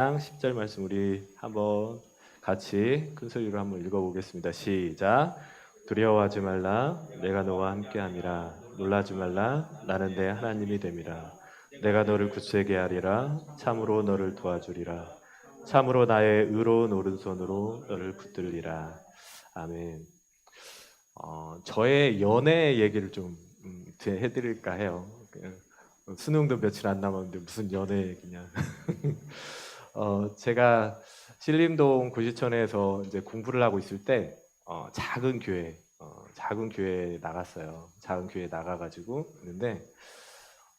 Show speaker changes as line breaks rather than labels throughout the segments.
10절 말씀 우리 한번 같이 큰 소리로 한번 읽어보겠습니다. 시작. 두려워하지 말라. 내가 너와 함께함이라. 놀라지 말라. 나는 내 하나님이 됨이라. 내가 너를 굳세게 하리라. 참으로 너를 도와주리라. 참으로 나의 의로운 오른손으로 너를 붙들리라. 아멘. 어, 저의 연애 얘기를 좀 음, 해드릴까 해요. 수능도 며칠 안 남았는데 무슨 연애 얘기냐. 어, 제가 신림동 구시촌에서 이제 공부를 하고 있을 때 어, 작은 교회, 어, 작은 교회에 나갔어요. 작은 교회에 나가가지고 있는데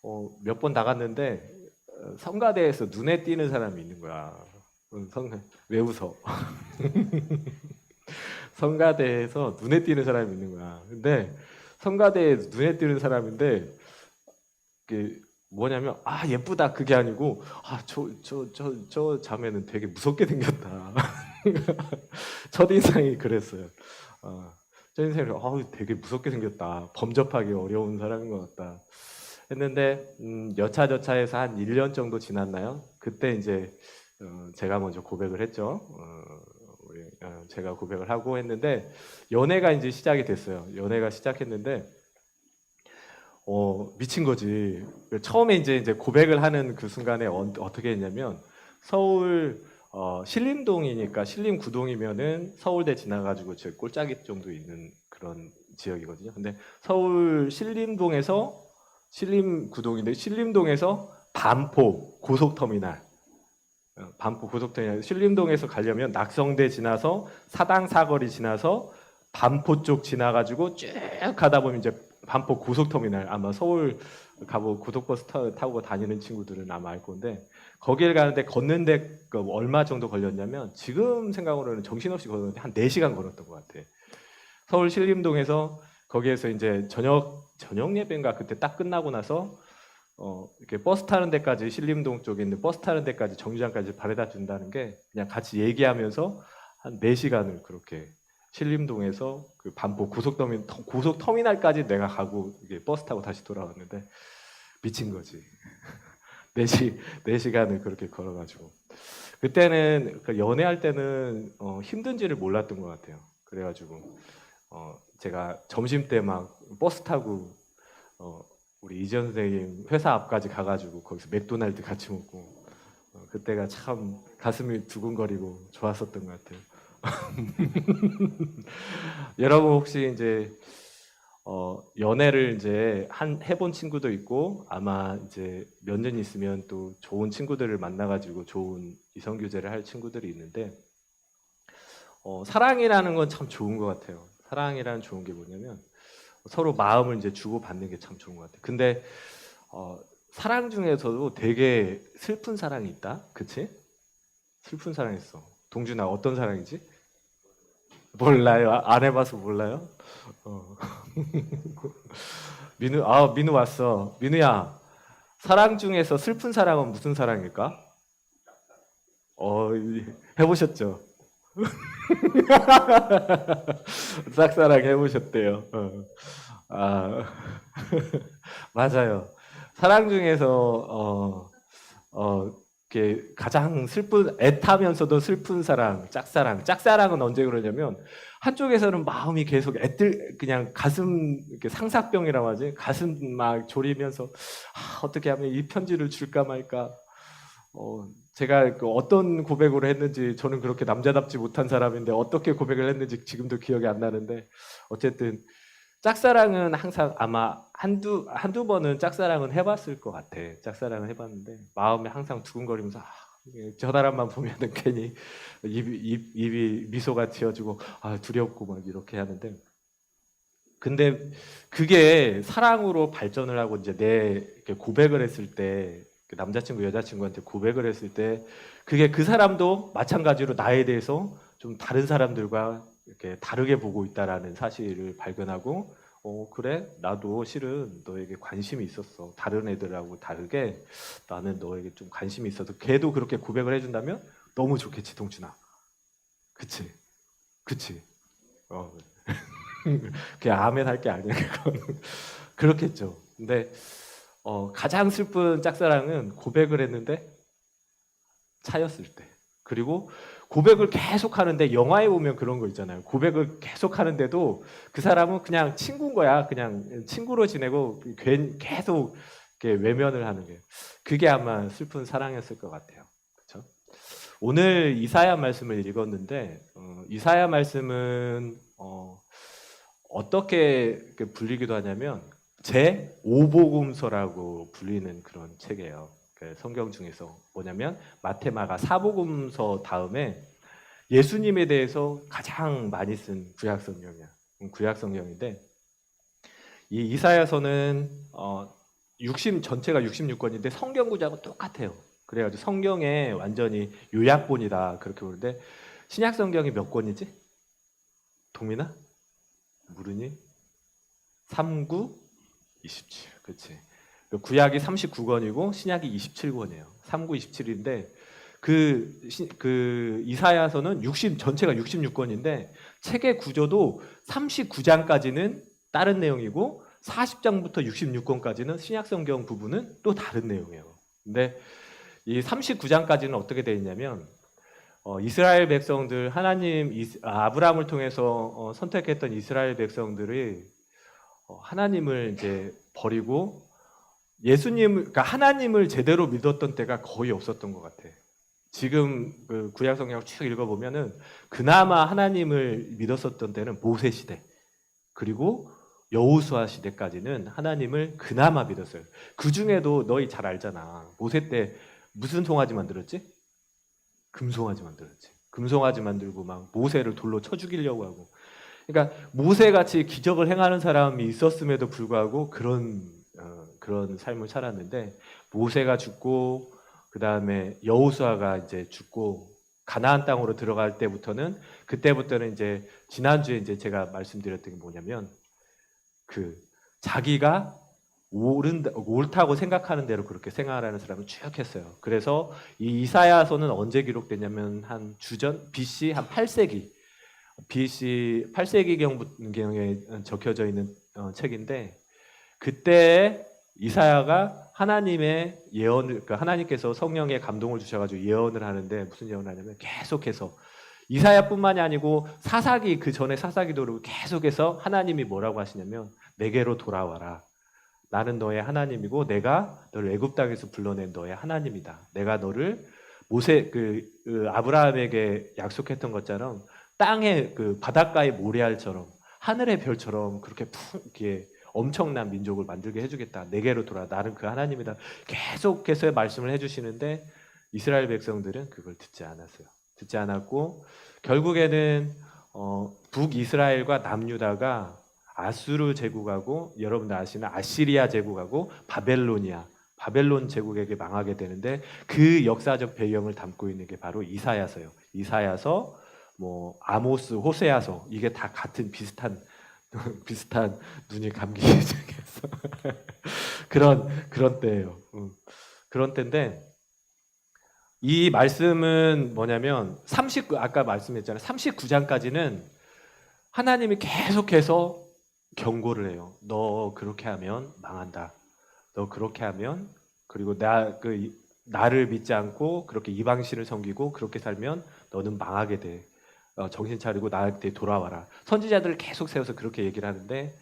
어, 몇 번 나갔는데 어, 성가대에서 눈에 띄는 사람이 있는 거야. 어, 성, 왜 웃어? 성가대에서 눈에 띄는 사람이 있는 거야. 근데 성가대에 눈에 띄는 사람인데 그 뭐냐면 아 예쁘다 그게 아니고 아 저 저 저 저 자매는 되게 무섭게 생겼다. 첫 인상이 그랬어요. 어, 첫 인상이 아 되게 무섭게 생겼다. 범접하기 어려운 사람인 것 같다. 했는데 음, 여차저차해서 한 1년 정도 지났나요? 그때 이제 어, 제가 먼저 고백을 했죠. 어, 어, 제가 고백을 하고 했는데 연애가 이제 시작이 됐어요. 연애가 시작했는데 어, 미친 거지. 처음에 이제 이제 고백을 하는 그 순간에 어, 떻게 했냐면 서울 어, 신림동이니까 신림 구동이면은 서울대 지나가지고 제 꼴짜기 정도 있는 그런 지역이거든요. 근데 서울 신림동에서 신림 구동인데 신림동에서 반포 고속터미널 어, 반포 고속터미널 신림동에서 가려면 낙성대 지나서 사당 사거리 지나서 반포 쪽 지나가지고 쭉 가다 보면 이제 반포 고속터미널 아마 서울 가보 고속버스 타, 타고 다니는 친구들은 아마 알 건데 거기를 가는데 걷는데 그 얼마 정도 걸렸냐면 지금 생각으로는 정신없이 걸었는데 한 4시간 걸었던 것 같아. 서울 신림동에서 거기에서 이제 저녁 저녁 예배인가 그때 딱 끝나고 나서 어 이렇게 버스 타는 데까지 신림동 쪽에 있는 버스 타는 데까지 정류장까지 바래다 준다는 게 그냥 같이 얘기하면서 한 4시간을 그렇게 신림동에서 그 반포 고속터미널 고속터미널까지 내가 가고 버스 타고 다시 돌아왔는데 미친 거지. 4시 4시간을 그렇게 걸어가지고 그때는 그 연애할 때는 어, 힘든지를 몰랐던 것 같아요. 그래가지고 어, 제가 점심 때 막 버스 타고 어, 우리 이지연 선생님 회사 앞까지 가가지고 거기서 맥도날드 같이 먹고 어, 그때가 참 가슴이 두근거리고 좋았었던 것 같아요. 여러분 혹시 이제 어, 연애를 이제 한 해본 친구도 있고 아마 이제 몇 년 있으면 또 좋은 친구들을 만나가지고 좋은 이성 교제를 할 친구들이 있는데 어, 사랑이라는 건 참 좋은 것 같아요. 사랑이라는 좋은 게 뭐냐면 서로 마음을 이제 주고 받는 게 참 좋은 것 같아요. 근데 어, 사랑 중에서도 되게 슬픈 사랑이 있다, 그치? 슬픈 사랑 있어. 동준아 어떤 사랑이지? 몰라요. 안 해봐서 몰라요. 어. 민우, 아 민우 왔어. 민우야, 사랑 중에서 슬픈 사랑은 무슨 사랑일까? 어, 이- 해보셨죠? 짝사랑 해보셨대요. 어. 아, 맞아요. 사랑 중에서 어, 어, 가장 슬픈 애타면서도 슬픈 사랑, 짝사랑. 짝사랑은 언제 그러냐면 한쪽에서는 마음이 계속 애들 그냥 가슴 이렇게 상사병이라고 하지. 가슴 막 졸이면서 아, 어떻게 하면 이 편지를 줄까 말까. 어, 제가 그 어떤 고백으로 했는지 저는 그렇게 남자답지 못한 사람인데 어떻게 고백을 했는지 지금도 기억이 안 나는데 어쨌든 짝사랑은 항상 아마 한두 한두 번은 짝사랑은 해봤을 것 같아. 짝사랑은 해봤는데 마음에 항상 두근거리면서 아, 저 사람만 보면은 괜히 입이 입, 입이 미소가 지어지고 아 두렵고 막 이렇게 하는데 근데 그게 사랑으로 발전을 하고 이제 내 고백을 했을 때그 남자친구 여자친구한테 고백을 했을 때 그게 그 사람도 마찬가지로 나에 대해서 좀 다른 사람들과 이렇게 다르게 보고 있다라는 사실을 발견하고 어 그래? 나도 실은 너에게 관심이 있었어. 다른 애들하고 다르게 나는 너에게 좀 관심이 있어서 걔도 그렇게 고백을 해준다면 너무 좋겠지 동준아. 그치? 그치? 어. 그게 아멘 할 게 아니야 그건 그렇겠죠. 근데 어, 가장 슬픈 짝사랑은 고백을 했는데 차였을 때. 그리고 고백을 계속 하는데 영화에 보면 그런 거 있잖아요. 고백을 계속 하는데도 그 사람은 그냥 친구인 거야. 그냥 친구로 지내고 괜- 계속 외면을 하는 게 그게 아마 슬픈 사랑이었을 것 같아요. 그렇죠? 오늘 이사야 말씀을 읽었는데 어, 이사야 말씀은 어, 어떻게 불리기도 하냐면 제 오복음서라고 불리는 그런 책이에요. 그 성경 중에서 뭐냐면 마테마가 사복음서 다음에 예수님에 대해서 가장 많이 쓴 구약 성경이야. 음, 구약 성경인데 이 이사야서는 어, 60 전체가 66권인데 성경 구작은 똑같아요. 그래가지고 성경에 완전히 요약본이다 그렇게 보는데 신약 성경이 몇 권이지? 동민아? 모르니? 39, 27. 그렇지. 그 구약이 39권이고 신약이 27권이에요. 39, 27인데 그, 시- 그 이사야서는 60 전체가 66권인데 책의 구조도 39장까지는 다른 내용이고 40장부터 66권까지는 신약 성경 부분은 또 다른 내용이에요. 근데 이 39장까지는 어떻게 되어 있냐면 어, 이스라엘 백성들 하나님 이스- 아, 아브라함을 통해서 어, 선택했던 이스라엘 백성들이 어, 하나님을 이제 버리고 예수님 그러니까 하나님을 제대로 믿었던 때가 거의 없었던 것 같아. 지금 그 구약 성경을 쭉 읽어보면은 그나마 하나님을 믿었었던 때는 모세 시대 그리고 여호수아 시대까지는 하나님을 그나마 믿었어요. 그 중에도 너희 잘 알잖아. 모세 때 무슨 송아지 만들었지? 금송아지 만들었지. 금송아지 만들고 막 모세를 돌로 쳐 죽이려고 하고. 그러니까 모세 같이 기적을 행하는 사람이 있었음에도 불구하고 그런 어, 그런 삶을 살았는데 모세가 죽고 그 다음에 여호수아가 이제 죽고 가나안 땅으로 들어갈 때부터는 그때부터는 이제 지난주에 이제 제가 말씀드렸던 게 뭐냐면 그 자기가 옳은 옳다고 생각하는 대로 그렇게 생각하는 사람을 쭉 했어요. 그래서 이 이사야서는 언제 기록됐냐면 한 주전 BC 한 8세기 BC 8세기 경에 적혀져 있는 어, 책인데 그때 이사야가 하나님의 예언을 그러니까 하나님께서 성령의 감동을 주셔가지고 예언을 하는데 무슨 예언을 하냐면 계속해서 이사야뿐만이 아니고 사사기 그 전에 사사기도 그러고 계속해서 하나님이 뭐라고 하시냐면 내게로 돌아와라. 나는 너의 하나님이고 내가 너를 애굽 땅에서 불러낸 너의 하나님이다. 내가 너를 모세 그, 그 아브라함에게 약속했던 것처럼 땅의 그 바닷가의 모래알처럼 하늘의 별처럼 그렇게 푸, 이렇게 엄청난 민족을 만들게 해주겠다. 내게로 돌아. 나는 그 하나님이다. 계속해서 말씀을 해주시는데 이스라엘 백성들은 그걸 듣지 않았어요. 듣지 않았고 결국에는 어, 북 이스라엘과 남유다가 아수르 제국하고 여러분들 아시는 아시리아 제국하고 바벨로니아 바벨론 제국에게 망하게 되는데 그 역사적 배경을 담고 있는 게 바로 이사야서요. 이사야서 뭐 아모스 호세아서 이게 다 같은 비슷한 비슷한 눈이 감기기 시작했어. 그런 그런 때예요. 음. 그런 때인데 이 말씀은 뭐냐면 39 아까 말씀했잖아요. 39장까지는 하나님이 계속해서 경고를 해요. 너 그렇게 하면 망한다. 너 그렇게 하면 그리고 나 그 나를 믿지 않고 그렇게 이방신을 섬기고 그렇게 살면 너는 망하게 돼. 어, 정신 차리고 나한테 돌아와라. 선지자들을 계속 세워서 그렇게 얘기를 하는데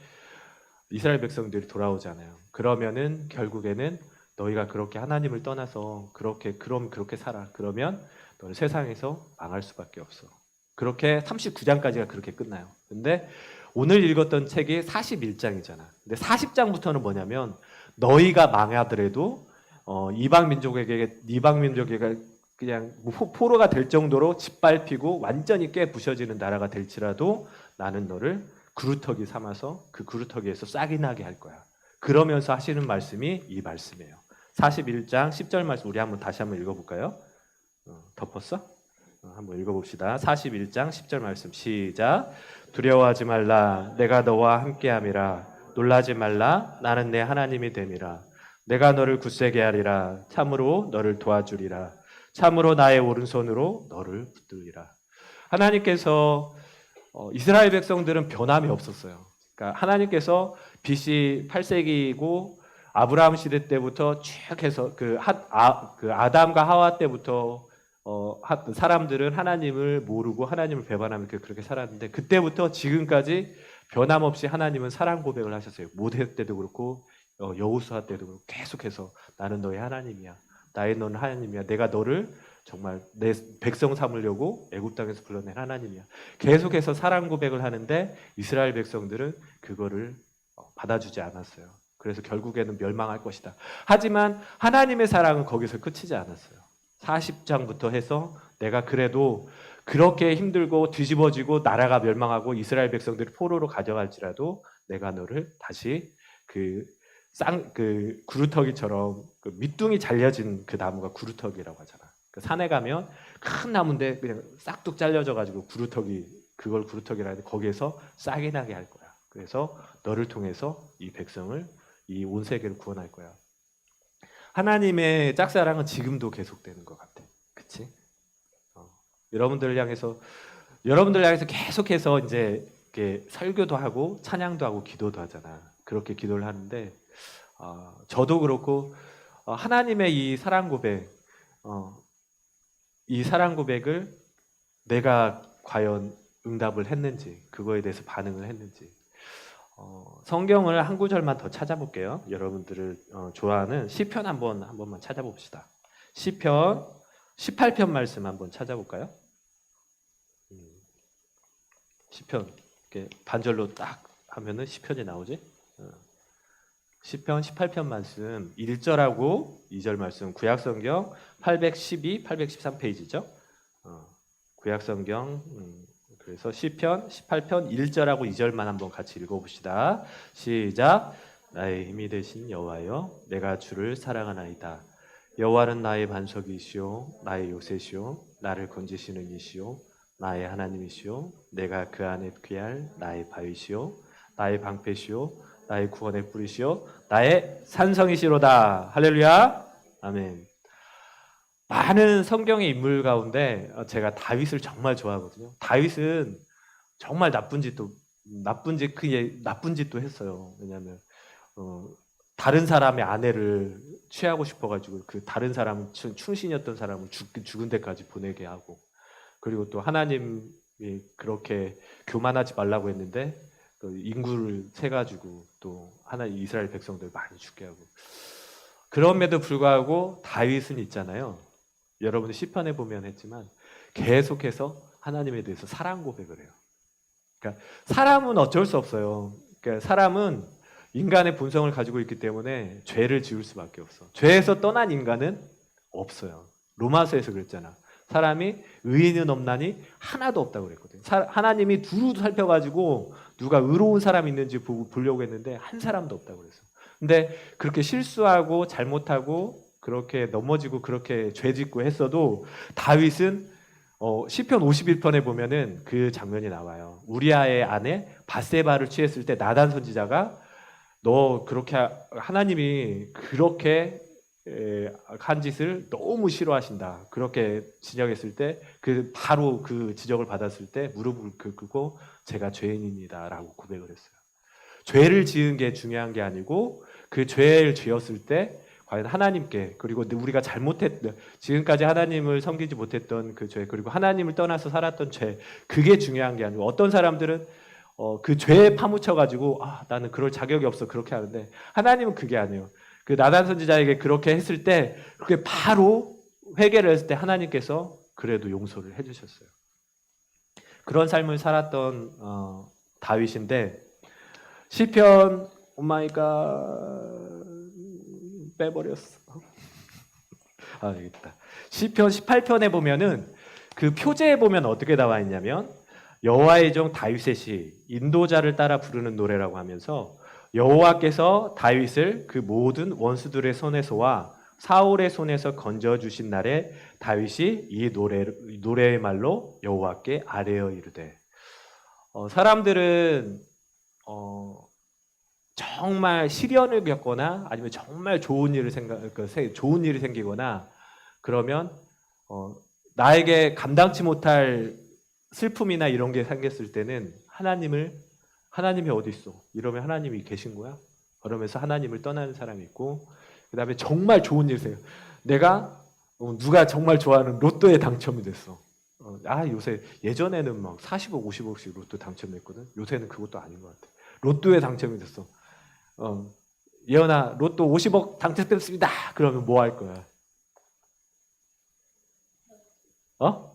이스라엘 백성들이 돌아오잖아요. 그러면은 결국에는 너희가 그렇게 하나님을 떠나서 그렇게 그럼 그렇게 살아. 그러면 너는 세상에서 망할 수밖에 없어. 그렇게 39장까지가 그렇게 끝나요. 근데 오늘 읽었던 책이 41장이잖아. 근데 40장부터는 뭐냐면 너희가 망하더라도 어, 이방 민족에게 이방 민족에게 그냥 포- 포로가 될 정도로 짓밟히고 완전히 깨 부셔지는 나라가 될지라도 나는 너를 그루터기 삼아서 그 그루터기에서 싹이 나게 할 거야. 그러면서 하시는 말씀이 이 말씀이에요. 41장 10절 말씀 우리 한번 다시 한번 읽어볼까요? 어, 덮었어? 어, 한번 읽어봅시다. 41장 10절 말씀 시작. 두려워하지 말라. 내가 너와 함께함이라. 놀라지 말라. 나는 내 하나님이 됨이라. 내가 너를 굳세게 하리라. 참으로 너를 도와주리라. 참으로 나의 오른손으로 너를 붙들리라. 하나님께서 어, 이스라엘 백성들은 변함이 없었어요. 그러니까 하나님께서 BC 8세기이고 아브라함 시대 때부터 쭉 해서 그, 하, 아, 그 아담과 하와 때부터 어, 하- 사람들은 하나님을 모르고 하나님을 배반하며 그- 그렇게 살았는데 그때부터 지금까지 변함없이 하나님은 사랑 고백을 하셨어요. 모세 때도 그렇고 어, 여호수아 때도 그렇고 계속해서 나는 너의 하나님이야. 나의 너는 하나님이야. 내가 너를 정말 내 백성 삼으려고 애굽 땅에서 불러낸 하나님이야. 계속해서 사랑 고백을 하는데 이스라엘 백성들은 그거를 어, 받아주지 않았어요. 그래서 결국에는 멸망할 것이다. 하지만 하나님의 사랑은 거기서 끝이지 않았어요. 40장부터 해서 내가 그래도 그렇게 힘들고 뒤집어지고 나라가 멸망하고 이스라엘 백성들이 포로로 가져갈지라도 내가 너를 다시 그 쌍, 그 구루터기처럼 그 밑둥이 잘려진 그 나무가 구루터기라고 하잖아. 그 산에 가면 큰 나무인데 그냥 싹둑 잘려져 가지고 구루터기 그걸 구루터기라 하는데 거기에서 싹이 나게 할 거야. 그래서 너를 통해서 이 백성을 이 온 세계를 구원할 거야. 하나님의 짝사랑은 지금도 계속되는 것 같아. 그치? 어, 여러분들을 향해서 여러분들 향해서 계속해서 이제 이렇게 설교도 하고 찬양도 하고 기도도 하잖아. 그렇게 기도를 하는데 어, 저도 그렇고 어, 하나님의 이 사랑 고백, 어, 이 사랑 고백을 내가 과연 응답을 했는지 그거에 대해서 반응을 했는지 어, 성경을 한 구절만 더 찾아볼게요. 여러분들을 어, 좋아하는 시편 한번 한 번만 찾아봅시다. 시편 18편 말씀 한번 찾아볼까요? 음, 시편 이렇게 반절로 딱 하면은 시편이 나오지. 어. 시편 18편 말씀 1절하고 2절 말씀 구약성경 812, 813페이지죠. 어, 구약성경 음, 그래서 시편 18편 1절하고 2절만 한번 같이 읽어봅시다. 시작. 나의 힘이 되신 여호와여, 내가 주를 사랑하나이다. 여호와는 나의 반석이시오, 나의 요새시오, 나를 건지시는 이시오, 나의 하나님이시오, 내가 그 안에 귀할 나의 바위시오, 나의 방패시오, 나의 구원의 뿌리시오, 나의 산성이시로다. 할렐루야. 아멘. 많은 성경의 인물 가운데 어, 제가 다윗을 정말 좋아하거든요. 다윗은 정말 나쁜 짓도 나쁜 짓 그게 나쁜 짓도 했어요. 왜냐하면 어, 다른 사람의 아내를 취하고 싶어가지고 그 다른 사람 충- 충신이었던 사람을 죽, 죽은 데까지 보내게 하고 그리고 또 하나님이 그렇게 교만하지 말라고 했는데 그 인구를 세 가지고 또 하나 이스라엘 백성들 많이 죽게 하고 그럼에도 불구하고 다윗은 있잖아요. 여러분이 시편에 보면 했지만 계속해서 하나님에 대해서 사랑 고백을 해요. 그러니까 사람은 어쩔 수 없어요. 그러니까 사람은 인간의 본성을 가지고 있기 때문에 죄를 지을 수밖에 없어. 죄에서 떠난 인간은 없어요. 로마서에서 그랬잖아. 사람이 의인은 없나니 하나도 없다고 그랬거든요. 사- 하나님이 두루 살펴가지고 누가 의로운 사람이 있는지 보고 보려고 했는데 한 사람도 없다고 그랬어. 근데 그렇게 실수하고 잘못하고 그렇게 넘어지고 그렇게 죄짓고 했어도 다윗은 어, 시편 51편에 보면은 그 장면이 나와요. 우리아의 아내 바세바를 취했을 때 나단 선지자가 너 그렇게 하- 하나님이 그렇게 에, 한 짓을 너무 싫어하신다. 그렇게 지적했을 때 그 바로 그 지적을 받았을 때 무릎을 꿇고 제가 죄인입니다라고 고백을 했어요. 죄를 지은 게 중요한 게 아니고 그 죄를 지었을 때 과연 하나님께 그리고 우리가 잘못했 지금까지 하나님을 섬기지 못했던 그 죄 그리고 하나님을 떠나서 살았던 죄 그게 중요한 게 아니고 어떤 사람들은 어, 그 죄에 파묻혀 가지고 아 나는 그럴 자격이 없어 그렇게 하는데 하나님은 그게 아니에요. 그 나단 선지자에게 그렇게 했을 때 그렇게 바로 회개를 했을 때 하나님께서 그래도 용서를 해주셨어요. 그런 삶을 살았던 어, 다윗인데 시편 오마이갓 빼버렸어. 아 여기 있다. 시편 18편에 보면은 그 표제에 보면 어떻게 나와 있냐면 여호와의 종 다윗의 시 인도자를 따라 부르는 노래라고 하면서 여호와께서 다윗을 그 모든 원수들의 손에서와 사울의 손에서 건져 주신 날에 다윗이 이 노래 노래의 말로 여호와께 아뢰어 이르되. 어, 사람들은 어, 정말 시련을 겪거나 아니면 정말 좋은 일을 생각 그 세- 좋은 일이 생기거나 그러면 어, 나에게 감당치 못할 슬픔이나 이런 게 생겼을 때는 하나님을 하나님이 어디 있어? 이러면 하나님이 계신 거야? 그러면서 하나님을 떠나는 사람이 있고 그 다음에 정말 좋은 일 생겨. 내가 어, 누가 정말 좋아하는 로또에 당첨이 됐어. 어, 아 요새 예전에는 막 40억, 50억씩 로또 당첨됐거든. 요새는 그것도 아닌 것 같아. 로또에 당첨이 됐어. 어, 예언아 로또 50억 당첨됐습니다. 그러면 뭐 할 거야? 어?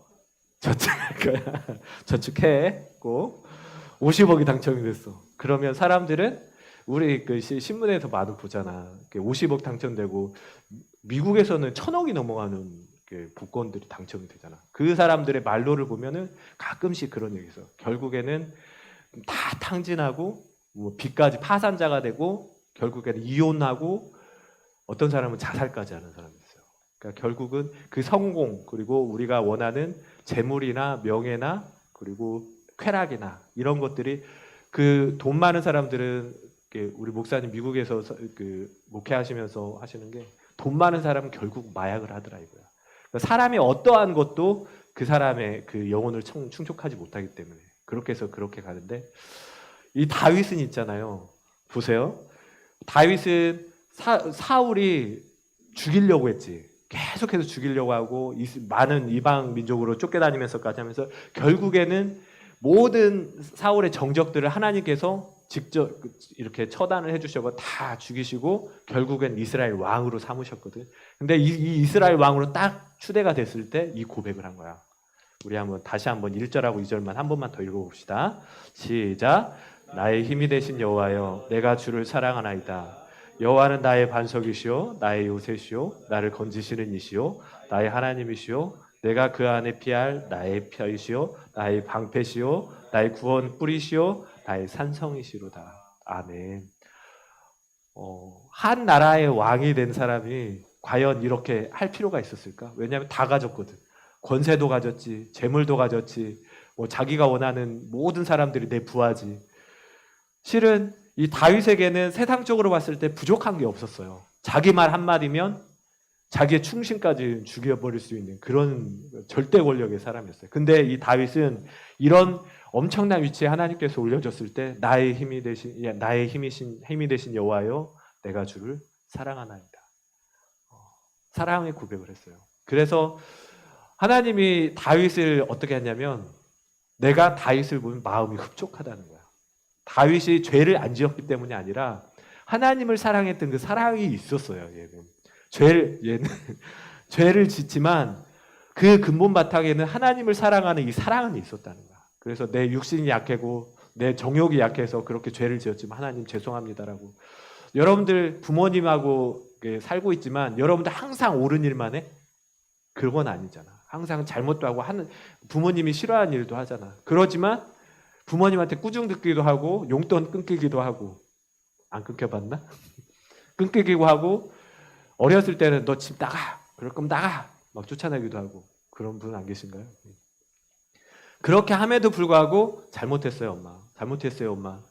저축할 거야. 저축해 꼭 50억이 당첨이 됐어. 그러면 사람들은 우리 그 시- 신문에서 많이 보잖아. 이렇게 50억 당첨되고 미국에서는 천억이 넘어가는 그 복권들이 당첨이 되잖아. 그 사람들의 말로를 보면은 가끔씩 그런 얘기 있어. 결국에는 다 탕진하고 뭐 빚까지 파산자가 되고 결국에는 이혼하고 어떤 사람은 자살까지 하는 사람이 있어요. 그러니까 결국은 그 성공 그리고 우리가 원하는 재물이나 명예나 그리고 쾌락이나 이런 것들이 그 돈 많은 사람들은 우리 목사님 미국에서 서- 그 목회하시면서 하시는 게 돈 많은 사람은 결국 마약을 하더라 이거야. 그러니까 사람이 어떠한 것도 그 사람의 그 영혼을 청- 충족하지 못하기 때문에 그렇게 해서 그렇게 가는데 이 다윗은 있잖아요. 보세요. 다윗은 사, 사울이 죽이려고 했지. 계속해서 죽이려고 하고 이- 많은 이방 민족으로 쫓겨다니면서까지 하면서 결국에는 모든 사울의 정적들을 하나님께서 직접 이렇게 처단을 해주셔서 다 죽이시고 결국엔 이스라엘 왕으로 삼으셨거든. 근데 이, 이 이스라엘 왕으로 딱 추대가 됐을 때 이 고백을 한 거야. 우리 한번 다시 한번 1절하고 2절만 한 번만 더 읽어봅시다. 시작. 나의 힘이 되신 여호와여, 내가 주를 사랑하나이다. 여호와는 나의 반석이시요, 나의 요새시요, 나를 건지시는 이시요, 나의 하나님이시요, 내가 그 안에 피할 나의 편이시요, 나의 방패시요, 나의 구원 뿌리시요, 나의 산성이시로다. 아멘. 어, 한 나라의 왕이 된 사람이 과연 이렇게 할 필요가 있었을까? 왜냐하면 다 가졌거든. 권세도 가졌지, 재물도 가졌지, 뭐 자기가 원하는 모든 사람들이 내 부하지. 실은 이 다윗에게는 세상적으로 봤을 때 부족한 게 없었어요. 자기 말 한마디면 자기의 충신까지 죽여버릴 수 있는 그런 절대 권력의 사람이었어요. 근데 이 다윗은 이런 엄청난 위치에 하나님께서 올려줬을 때 나의 힘이 되신 예, 나의 힘이신 힘이 되신 여호와여 내가 주를 사랑하나이다. 어, 사랑의 고백을 했어요. 그래서 하나님이 다윗을 어떻게 했냐면 내가 다윗을 보면 마음이 흡족하다는 거야. 다윗이 죄를 안 지었기 때문이 아니라 하나님을 사랑했던 그 사랑이 있었어요. 얘는 죄를 얘는 죄를 짓지만 그 근본 바탕에는 하나님을 사랑하는 이 사랑은 있었다는 거야. 그래서 내 육신이 약하고 내 정욕이 약해서 그렇게 죄를 지었지만 하나님 죄송합니다라고. 여러분들 부모님하고 살고 있지만 여러분들 항상 옳은 일만 해? 그건 아니잖아. 항상 잘못도 하고 하는 부모님이 싫어하는 일도 하잖아. 그러지만 부모님한테 꾸중 듣기도 하고 용돈 끊기기도 하고 안 끊겨봤나? 끊기기도 하고 어렸을 때는 너 집 나가 그럴 거면 나가 막 쫓아내기도 하고 그런 분 안 계신가요? 그렇게 함에도 불구하고 잘못했어요 엄마. 잘못했어요 엄마.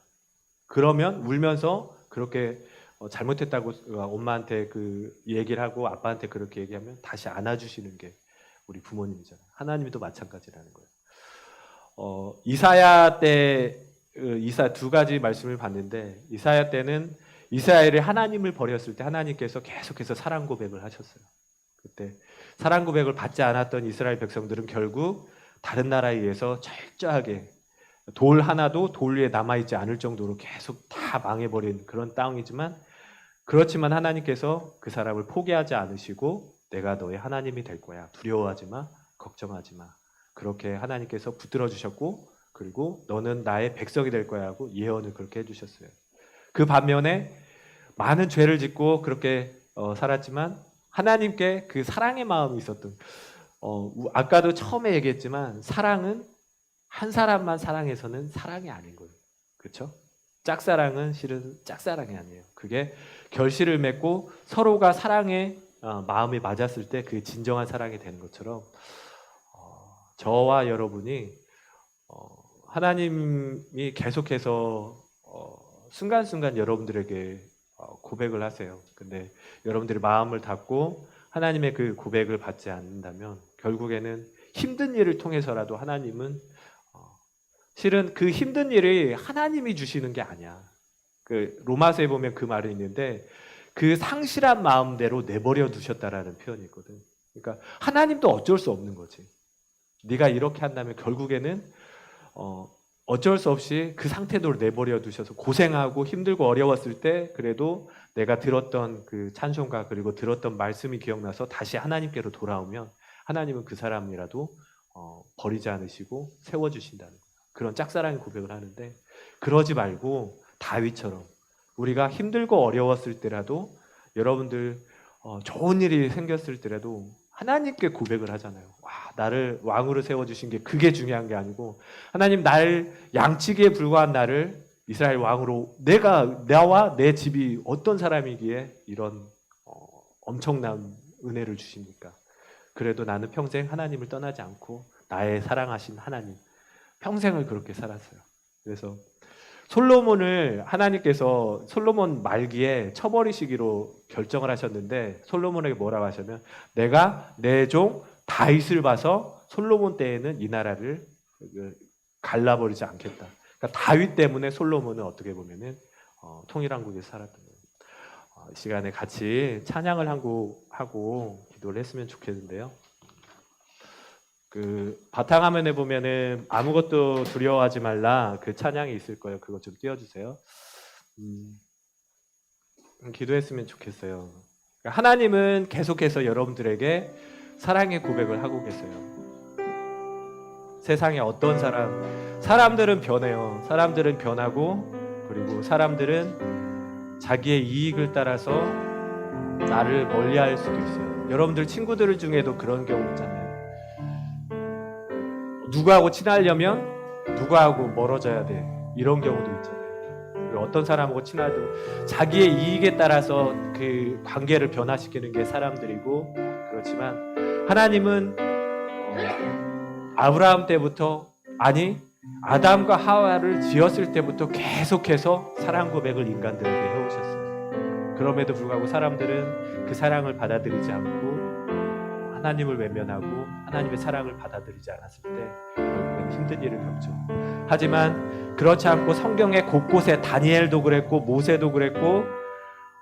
그러면 울면서 그렇게 어, 잘못했다고 엄마한테 그 얘기를 하고 아빠한테 그렇게 얘기하면 다시 안아주시는 게 우리 부모님이잖아요. 하나님도 마찬가지라는 거예요. 어, 이사야 때그 이사 두 가지 말씀을 봤는데 이사야 때는 이스라엘이 하나님을 버렸을 때 하나님께서 계속해서 사랑 고백을 하셨어요. 그때 사랑 고백을 받지 않았던 이스라엘 백성들은 결국 다른 나라에 의해서 철저하게 돌 하나도 돌 위에 남아 있지 않을 정도로 계속 다 망해버린 그런 땅이지만 그렇지만 하나님께서 그 사람을 포기하지 않으시고 내가 너의 하나님이 될 거야 두려워하지 마 걱정하지 마 그렇게 하나님께서 붙들어 주셨고 그리고 너는 나의 백성이 될 거야 하고 예언을 그렇게 해주셨어요. 그 반면에 많은 죄를 짓고 그렇게 어, 살았지만 하나님께 그 사랑의 마음이 있었던 어, 우- 아까도 처음에 얘기했지만 사랑은 한 사람만 사랑해서는 사랑이 아닌 거예요. 그렇죠? 짝사랑은 실은 짝사랑이 아니에요. 그게 결실을 맺고 서로가 사랑의 어, 마음이 맞았을 때 그 진정한 사랑이 되는 것처럼 어, 저와 여러분이 어, 하나님이 계속해서 어, 순간순간 여러분들에게 어, 고백을 하세요. 근데 여러분들이 마음을 닫고 하나님의 그 고백을 받지 않는다면 결국에는 힘든 일을 통해서라도 하나님은 어, 실은 그 힘든 일이 하나님이 주시는 게 아니야. 그 로마서에 보면 그 말이 있는데 그 상실한 마음대로 내버려 두셨다라는 표현이 있거든. 그러니까 하나님도 어쩔 수 없는 거지. 네가 이렇게 한다면 결국에는 어, 어쩔 수 없이 그 상태로 내버려 두셔서 고생하고 힘들고 어려웠을 때 그래도 내가 들었던 그 찬송가 그리고 들었던 말씀이 기억나서 다시 하나님께로 돌아오면 하나님은 그 사람이라도 어, 버리지 않으시고 세워주신다는. 그런 짝사랑의 고백을 하는데 그러지 말고 다윗처럼 우리가 힘들고 어려웠을 때라도 여러분들 어, 좋은 일이 생겼을 때라도 하나님께 고백을 하잖아요. 와, 나를 왕으로 세워주신 게 그게 중요한 게 아니고 하나님 날 양치기에 불과한 나를 이스라엘 왕으로 내가 나와 내 집이 어떤 사람이기에 이런 어, 엄청난 은혜를 주십니까? 그래도 나는 평생 하나님을 떠나지 않고 나의 사랑하신 하나님 평생을 그렇게 살았어요. 그래서 솔로몬을 하나님께서 솔로몬 말기에 쳐버리시기로 결정을 하셨는데 솔로몬에게 뭐라고 하셨냐면 내가 내종 다윗을 봐서 솔로몬 때에는 이 나라를 그 갈라버리지 않겠다. 그러니까 다윗 때문에 솔로몬은 어떻게 보면은 어, 통일한국에서 살았던 거예요. 어, 이 시간에 같이 찬양을 한곡 하고 기도를 했으면 좋겠는데요. 그 바탕화면에 보면은 아무것도 두려워하지 말라 그 찬양이 있을 거예요. 그거 좀 띄워주세요. 음, 기도했으면 좋겠어요. 그러니까 하나님은 계속해서 여러분들에게 사랑의 고백을 하고 계세요. 세상에 어떤 사람, 사람들은 변해요. 사람들은 변하고 그리고 사람들은 자기의 이익을 따라서 나를 멀리 할 수도 있어요. 여러분들 친구들 중에도 그런 경우 있잖아요. 누구하고 친하려면 누구하고 멀어져야 돼. 이런 경우도 있잖아요. 그리고 어떤 사람하고 친하도 자기의 이익에 따라서 그 관계를 변화시키는 게 사람들이고 그렇지만 하나님은 어, 아브라함 때부터 아니 아담과 하와를 지었을 때부터 계속해서 사랑 고백을 인간들에게 해오셨어요. 그럼에도 불구하고 사람들은 그 사랑을 받아들이지 않고 하나님을 외면하고 하나님의 사랑을 받아들이지 않았을 때 힘든 일을 겪죠. 하지만 그렇지 않고 성경의 곳곳에 다니엘도 그랬고 모세도 그랬고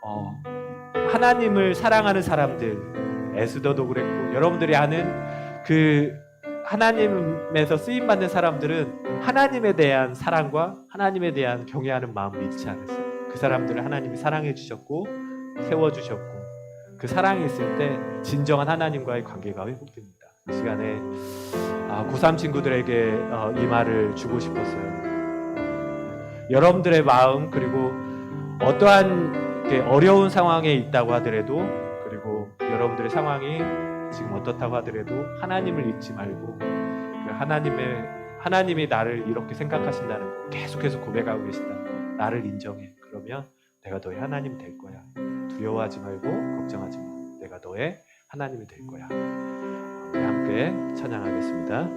어, 하나님을 사랑하는 사람들 에스더도 그랬고 여러분들이 아는 그 하나님에서 쓰임 받는 사람들은 하나님에 대한 사랑과 하나님에 대한 경외하는 마음을 잃지 않았어요. 그 사람들을 하나님이 사랑해 주셨고 세워 주셨고 그 사랑이 있을 때 진정한 하나님과의 관계가 회복됩니다. 이 시간에 아, 고3 친구들에게 어, 이 말을 주고 싶었어요. 여러분들의 마음 그리고 어떠한 어려운 상황에 있다고 하더라도 여러분들의 상황이 지금 어떻다고 하더라도 하나님을 잊지 말고 그 하나님의 하나님이 나를 이렇게 생각하신다는 거 계속해서 고백하고 계신다. 나를 인정해. 그러면 내가 너의 하나님 될 거야. 두려워하지 말고 걱정하지 마. 내가 너의 하나님이 될 거야. 우리 함께 찬양하겠습니다.